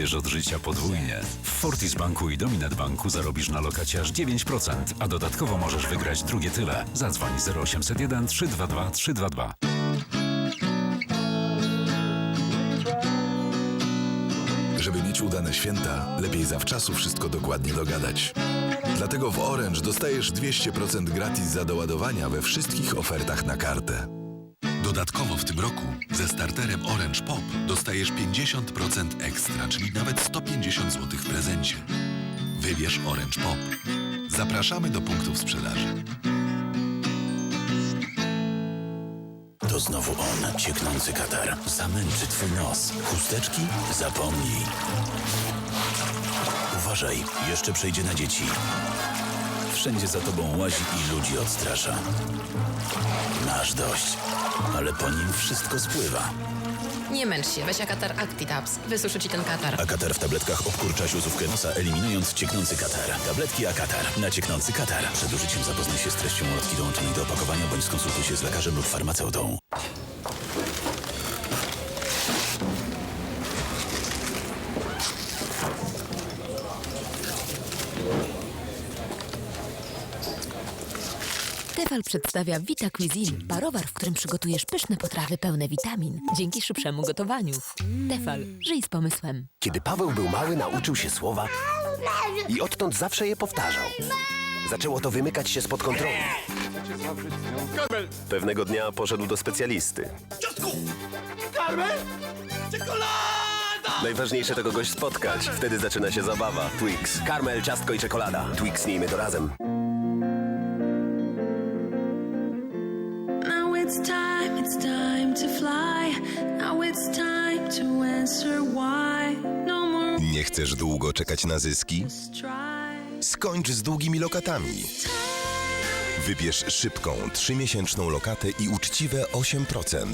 Odbierz od życia podwójnie. W Fortis Banku i Dominet Banku zarobisz na lokacie aż 9%, a dodatkowo możesz wygrać drugie tyle. Zadzwoń 0801 322 322. Żeby mieć udane święta, lepiej zawczasu wszystko dokładnie dogadać. Dlatego w Orange dostajesz 200% gratis za doładowania we wszystkich ofertach na kartę. Dodatkowo w tym roku ze starterem Orange Pop dostajesz 50% ekstra, czyli nawet 150 zł w prezencie. Wybierz Orange Pop. Zapraszamy do punktów sprzedaży. To znowu on, cieknący katar. Zamęczy twój nos. Chusteczki? Zapomnij. Uważaj, jeszcze przejdzie na dzieci. Wszędzie za tobą łazi i ludzi odstrasza. Masz dość, ale po nim wszystko spływa. Nie męcz się, weź Akatar Actitabs. Wysuszy ci ten katar. Akatar w tabletkach obkurcza siuzówkę nosa, eliminując cieknący katar. Tabletki Akatar na cieknący katar. Przed użyciem zapoznaj się z treścią ulotki dołączonej do opakowania, bądź skonsultuj się z lekarzem lub farmaceutą. Tefal przedstawia Vita Cuisine, parowar, w którym przygotujesz pyszne potrawy pełne witamin, dzięki szybszemu gotowaniu. Tefal, żyj z pomysłem. Kiedy Paweł był mały, nauczył się słowa i odtąd zawsze je powtarzał. Zaczęło to wymykać się spod kontroli. Pewnego dnia poszedł do specjalisty. Najważniejsze to kogoś spotkać. Wtedy zaczyna się zabawa. Twix, karmel, ciastko i czekolada. Twix, miejmy to razem. Nie chcesz długo czekać na zyski? Skończ z długimi lokatami. Wybierz szybką, trzymiesięczną lokatę i uczciwe 8%.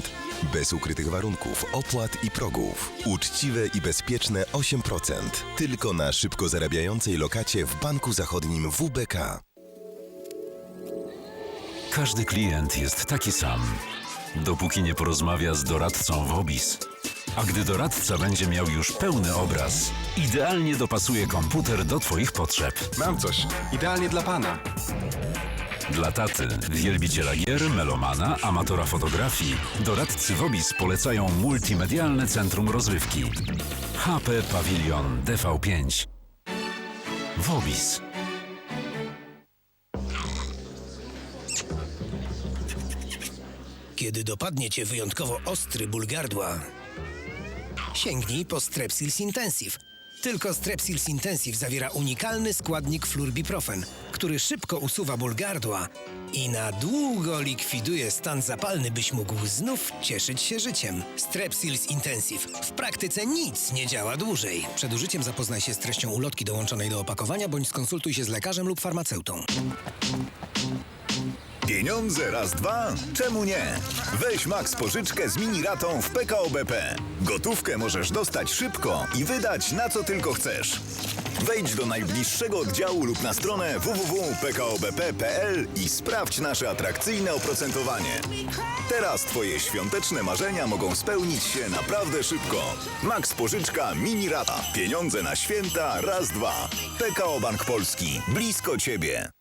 Bez ukrytych warunków, opłat i progów. Uczciwe i bezpieczne 8%. Tylko na szybko zarabiającej lokacie w Banku Zachodnim WBK. Każdy klient jest taki sam, dopóki nie porozmawia z doradcą w Hobis. A gdy doradca będzie miał już pełny obraz, idealnie dopasuje komputer do Twoich potrzeb. Mam coś. Idealnie dla pana. Dla taty, wielbiciela gier, melomana, amatora fotografii, doradcy Wobis polecają multimedialne centrum rozrywki. HP Pavilion DV5. Wobis. Kiedy dopadnie cię wyjątkowo ostry ból gardła, sięgnij po Strepsils Intensive. Tylko Strepsils Intensive zawiera unikalny składnik flurbiprofen, który szybko usuwa ból gardła i na długo likwiduje stan zapalny, byś mógł znów cieszyć się życiem. Strepsils Intensive. W praktyce nic nie działa dłużej. Przed użyciem zapoznaj się z treścią ulotki dołączonej do opakowania bądź skonsultuj się z lekarzem lub farmaceutą. Pieniądze raz, dwa? Czemu nie? Weź Max pożyczkę z mini ratą w PKO BP. Gotówkę możesz dostać szybko i wydać na co tylko chcesz. Wejdź do najbliższego oddziału lub na stronę www.pkobp.pl i sprawdź nasze atrakcyjne oprocentowanie. Teraz Twoje świąteczne marzenia mogą spełnić się naprawdę szybko. Max pożyczka mini rata. Pieniądze na święta raz, dwa. PKO Bank Polski. Blisko Ciebie.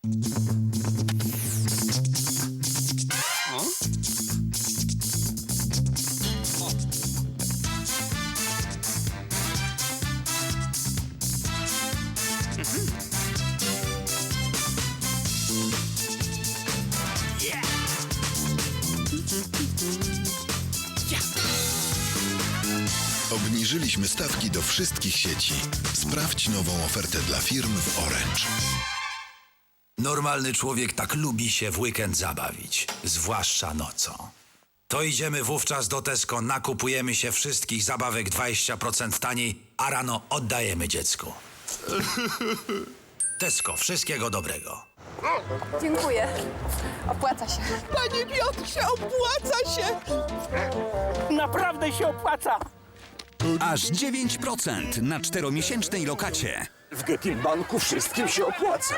Obniżyliśmy stawki do wszystkich sieci. Sprawdź nową ofertę dla firm w Orange. Normalny człowiek tak lubi się w weekend zabawić, zwłaszcza nocą. To idziemy wówczas do Tesco, nakupujemy się wszystkich zabawek 20% taniej, a rano oddajemy dziecku. Tesco, wszystkiego dobrego. Dziękuję. Opłaca się. Panie Piotrze, opłaca się! Naprawdę się opłaca! Aż 9% na czteromiesięcznej lokacie. W Getin Banku wszystkim się opłaca.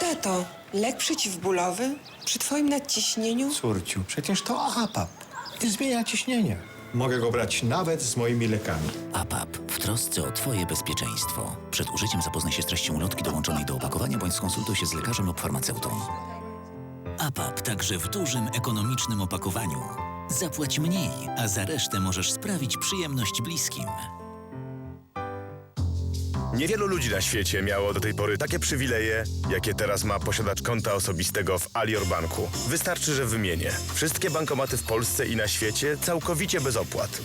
Tato, lek przeciwbólowy? Przy twoim nadciśnieniu? Córciu, przecież to APAP. nie zmienia ciśnienia. Mogę go brać nawet z moimi lekami. APAP w trosce o Twoje bezpieczeństwo. Przed użyciem zapoznaj się z treścią ulotki dołączonej do opakowania bądź skonsultuj się z lekarzem lub farmaceutą. APAP także w dużym, ekonomicznym opakowaniu. Zapłać mniej, a za resztę możesz sprawić przyjemność bliskim. Niewielu ludzi na świecie miało do tej pory takie przywileje, jakie teraz ma posiadacz konta osobistego w Alior Banku. Wystarczy, że wymienię. Wszystkie bankomaty w Polsce i na świecie całkowicie bez opłat.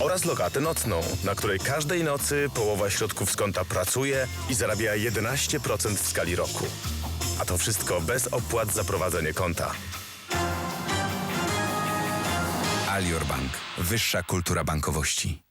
Oraz lokatę nocną, na której każdej nocy połowa środków z konta pracuje i zarabia 11% w skali roku. A to wszystko bez opłat za prowadzenie konta. Alior Bank. Wyższa kultura bankowości.